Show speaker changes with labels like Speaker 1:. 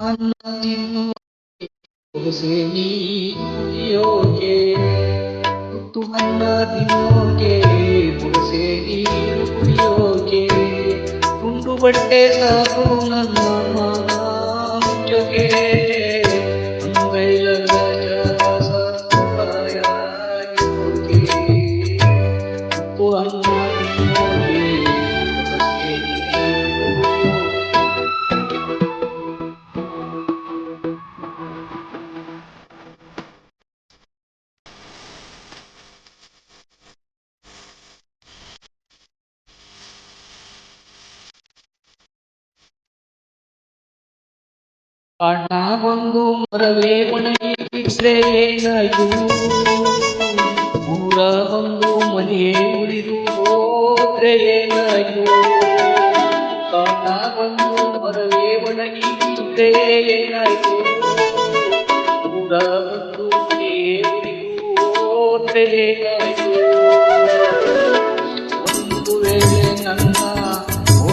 Speaker 1: ಅನ್ನ ತಿನ್ನುವ ಸೇನಿ ಕುಡಿಯೋಕೆ ತುತ್ತು ಅನ್ನ ತಿನ್ನೋಕೆ ಬುಡಸೆ ನೀರು ಕುಡಿಯೋಕೆ ತುಂಡು ಬಟ್ಟೆ ಸಾಕು ನನ್ನ ಮುಚ್ಚೋಕೆ ಅಂಗೈಗಳ ಸಹಾಯ ಇರೋಕೆ ತುತ್ತು ಅನ್ನ ಅಣ್ಣ ಒಂದು ಮರವೇ ಒಣಗಿಬಿಟ್ರೆ ಏನಾಯಿತು? ಊರ ಒಂದು ಮನೆಯೇ ಉಳಿದು ಹೋದ್ರೆ ಏನಾಯಿತು? ಅಣ್ಣ ಒಂದು ಮರವೇ ಒಣಗಿಬಿಟ್ರೆ ಏನಾಯಿತು? ಊರ ಒಂದು ಮನೆಯೇ ಉಳಿದು ಹೋದ್ರೆ ಒಂದು ವೇಳೆ ನನ್ನ